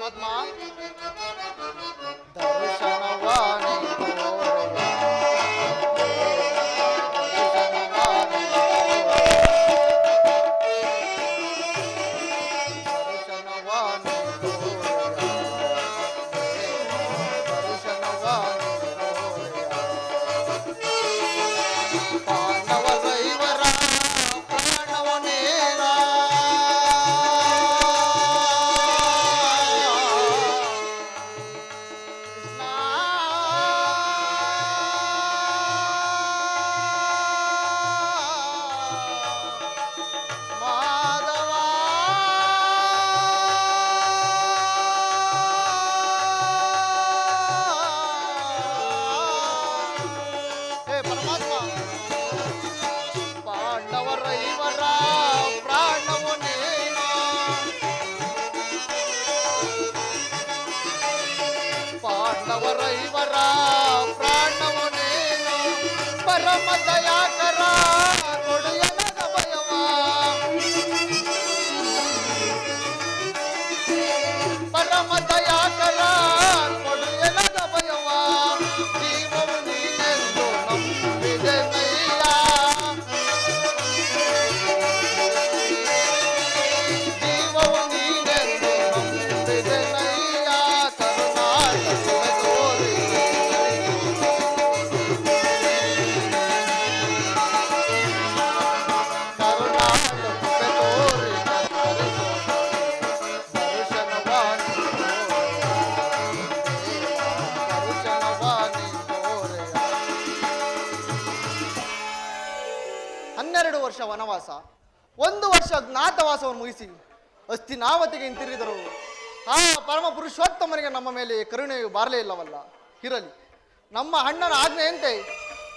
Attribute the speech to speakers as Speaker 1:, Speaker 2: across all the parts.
Speaker 1: परमात्मा दर्शन परम दया करा। ಜ್ಞಾತವಾಸವನ್ನು ಮುಗಿಸಿ ಅಸ್ಥಿನಾವತಿಗೆ ಹಿಂತಿರುಗಿದರು. ಆ ಪರಮ ಪುರುಷೋತ್ತಮನಿಗೆ ನಮ್ಮ ಮೇಲೆ ಕರುಣೆಯು ಬಾರಲೇ ಇಲ್ಲವಲ್ಲ? ಇರಲಿ. ನಮ್ಮ ಅಣ್ಣನ ಆಜ್ಞೆಯಂತೆ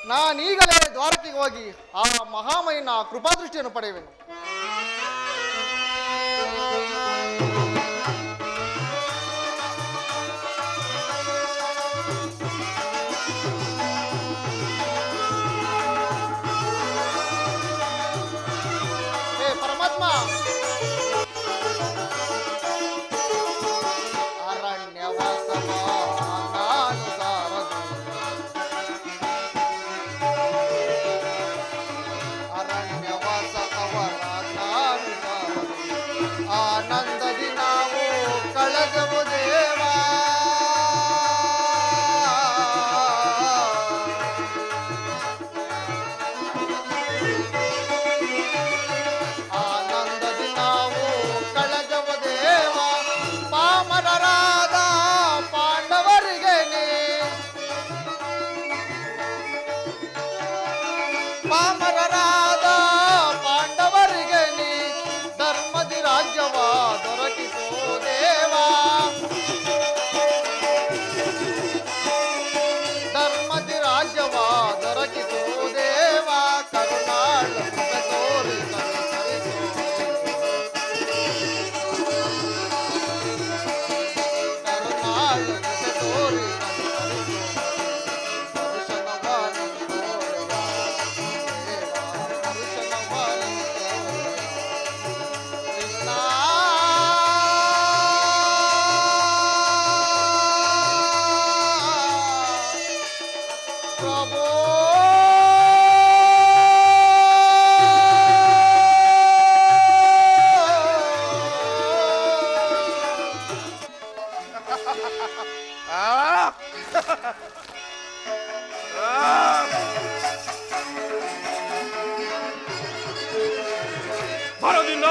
Speaker 1: ನಾನೀಗಲೇ ದ್ವಾರಕೆಗೆ ಹೋಗಿ ಆ ಮಹಾಮಯನ ಕೃಪಾದೃಷ್ಟಿಯನ್ನು ಪಡೆಯುವೆನು. ಪಾಮರರಾದ ಪಾಂಡವರಿಗೆ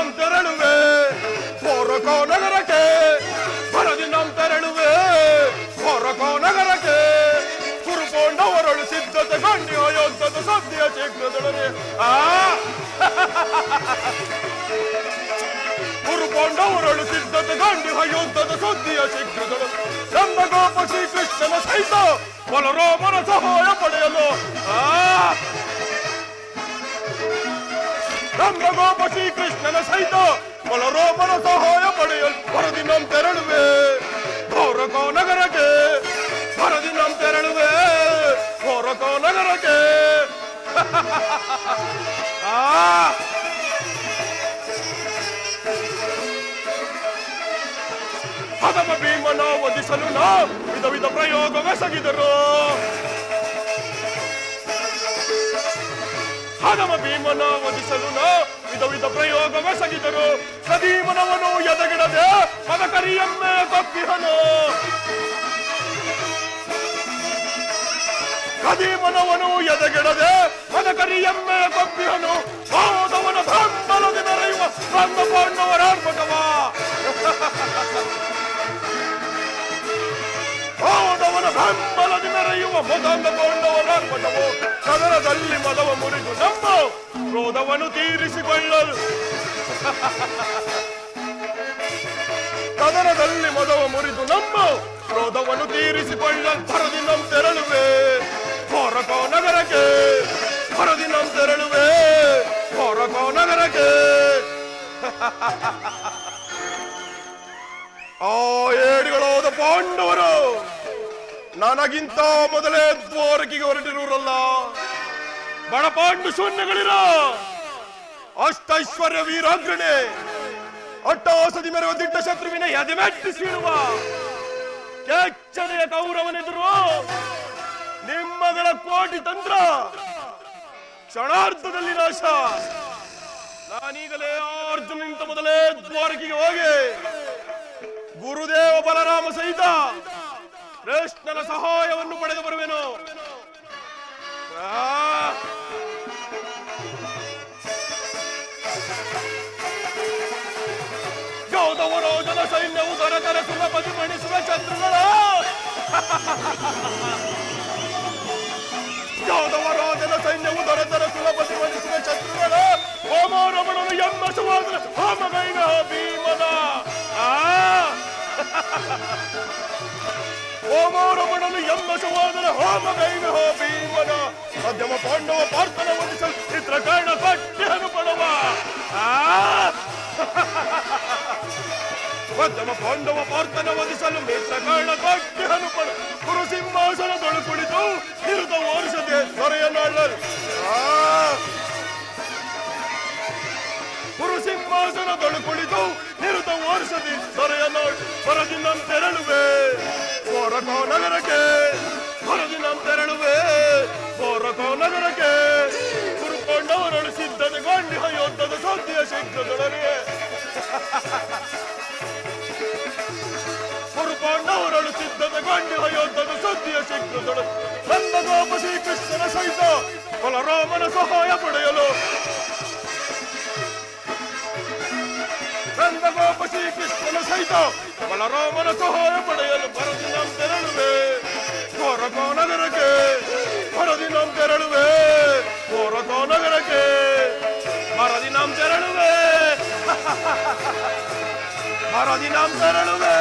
Speaker 2: ನಮ್ ತೆರಳುವೆ. ಹೊರಕೋ ನಗರಕ್ಕೆ ಬರದಿ ನಮ್ ತೆರಳುವೆ. ಹೊರಕೋ ನಗರಕ್ಕೆ, ಕುರುಕೊಂಡ ಹೊರಳು ಸಿದ್ಧತೆ ಕಣ್ಣಿ ಯೋಧದ ಸದ್ಯ ಶೀಘ್ರದೊಡನೆ ಆ! ಕುರುಕೊಂಡವರಳು ಸಿದ್ಧತೆ ಗಂಡಿ ಯುದ್ಧದ ಸದ್ಯ ಶೀಘ್ರದಳು ನಮ್ಮ ಗೋಪ ಶ್ರೀಕೃಷ್ಣನ ಸಹಿತ ಬಲರಾಮನ ಸಹಾಯ ಪಡೆಯಲು. ಆ! ¡No me hago así, Cristian! ¡Malo ropa, no. ಹದಮ ಭೀಮನ ವಧಿಸಲು ವಿಧ ವಿಧ ಪ್ರಯೋಗವೆಸಗಿದರು ಸದೀಮನವನು ಎದಗಿಡದೆ ಮಗ ಕರಿಯಮ್ಮೆ ಕದೀಮನವನು ಎದಗಿಡದೆ ಮಗ ಕರಿಯಮ್ಮೆ ತಪ್ಪಿಹನು. ಹೋದವನ ಬೆಂಬಲದಿ ಮೆರೆಯುವ ರಂಗ ಪಾಂಡವರಾರ್ಭಕವ ಹೋದವನ ಬೆಂಬಲದಿ ಮೆರೆಯುವ ಪಾಂಡವರಾರ್ಭಕವು ಕದರದಲ್ಲಿ ಮದವ ಮುರಿದು ನಮ್ಮ ಕ್ರೋಧವನ್ನು ತೀರಿಸಿಕೊಳ್ಳಲು. ಕದನದಲ್ಲಿ ಮದವ ಮುರಿದು ನಮ್ಮ ಕ್ರೋಧವನ್ನು ತೀರಿಸಿಕೊಳ್ಳಲು ಹೊರದಿ ನಮ್ ತೆರಳುವೆ. ಹೊರಕೋ ನಗರಕ್ಕೆ, ಹೊರದಿ ನಮ್ ತೆರಳುವೆ. ಹೊರಕೋ ನಗರಕ್ಕೆ. ಆ ಏಡಿಗಳಾದ ಪಾಂಡವರು ನನಗಿಂತ ಮೊದಲೇ ದ್ವಾರಕಿಗೆ ಹೊರಟಿರುವರಲ್ಲ ಬಡಪಾಂಡು ಶೂನ್ಯಗಳಿರ. ಅಷ್ಟೈಶ್ವರ್ಯ ವೀರಾಗ್ರಣೆ ಅಟ್ಟಾಸದಿ ಮೆರೆಯುವ ದಿಟ್ಟ ಶತ್ರುವಿನ ಎದೆಮೆಟ್ಟಿಸಿರುವ ಕೆಚ್ಚನೆಯ ಕೌರವನೆದುರು. ನಿಮ್ಮಗಳ ಕೋಟಿ ತಂತ್ರ. ಕ್ಷಣಾರ್ಧದಲ್ಲಿ ನಾಶ. ನಾನೀಗಲೇ ಅರ್ಜುನಿಂತ ಮೊದಲೇ ದ್ವಾರಕಿಗೆ ಹೋಗಿ. ಗುರುದೇವ ಬಲರಾಮ ಸಹಿತ ಕೃಷ್ಣನ ಸಹಾಯವನ್ನು ಪಡೆದು ಬರುವೆನು. ಆ. ಯೋಧವರೋಧನ ಸೈನ್ಯವು ದೊರೆತರ ಸುಲಭದಿ ಮಣಿಸುವ ಶತ್ರುಗಳ. ಯೋಧವರೋಧನ ಸೈನ್ಯವು ದೊರೆತರ ಸುಲಭದಿ ಮಣಿಸುವ ಶತ್ರುಗಳ. ಹೋಮರಮಣನು ಎಮ್ಮ ಸುವಾದನ ಹೋಮಗೈನ ಭೀಮನ. ಆ. ಹೋಮರಮಣನು ಎಮ್ಮ ಸುವಾದನ ಹೋಮಗೈನ ಭೀಮನ. ಮಧ್ಯಮ ಪಾಂಡವ ಪಾರ್ಥನ ವಂದಿಸಲು ಚಿತ್ರಕರ್ಣ ಕಟ್ಟಿಹನು ಪಡವ ಮಧ್ಯಮ ಪಾಂಡವ ಪಾರ್ಥನ ವಧಿಸಲು ಮಿತ್ರಕರ್ಣ ಕಟ್ಟಿ ಹನುಪಡ. ಕುರು ಸಿಂಹಾಸನದೊಳು ಕುಳಿತು ಹಿರಿದ ಓರಿಸದೆ ದೊರೆಯ ಗುರು ಕುರು ಸಿಂಹಾಸನದೊಳು ಕುಳಿತು ನಿರುತ ಓರಿಸದೆ ದೊರೆಯ ನಾಳ್ ಹೊರದಿನ ತೆರಳುವೆ. ಹೊರಕೋ ನಗರಕ್ಕೆ ಹೊರದಿನ ತೆರಳುವೆ ಹೊರಕೋ ನಗರಕ್ಕೆ ಕುರು ಪಾಂಡವರಳು ಸಿದ್ಧತೆ ಗಾಂಡಿಹ ಯೋಧದ ಸದ್ಯ ಶೀಘ್ರದೊಡನೆ ಕುರುಪಾಂಡವರಳು ಸಿದ್ಧದ ಗಾಂಡಿವ ಯೋಧದ ಸದ್ಯ ಶೀಘ್ರದಳು ನಂದಗೋಪ ಶ್ರೀಕೃಷ್ಣನ ಸಹಿತ ಬಲರಾಮನ ಸಹಾಯ ಪಡೆಯಲು. ನಂದಗೋಪ ಶ್ರೀಕೃಷ್ಣನ ಸಹಿತ ಬಲರಾಮನ ಸಹಾಯ ಪಡೆಯಲು ಬರದಿ ನಮ್ ತೆರಳುವೆ ಹೊರಕೋ ನಗರಕ್ಕೆ ಬರದಿ ನಮ್ ತೆರಳುವೆ ಬರದಿ ನಮ್ ತೆರಳುವೆ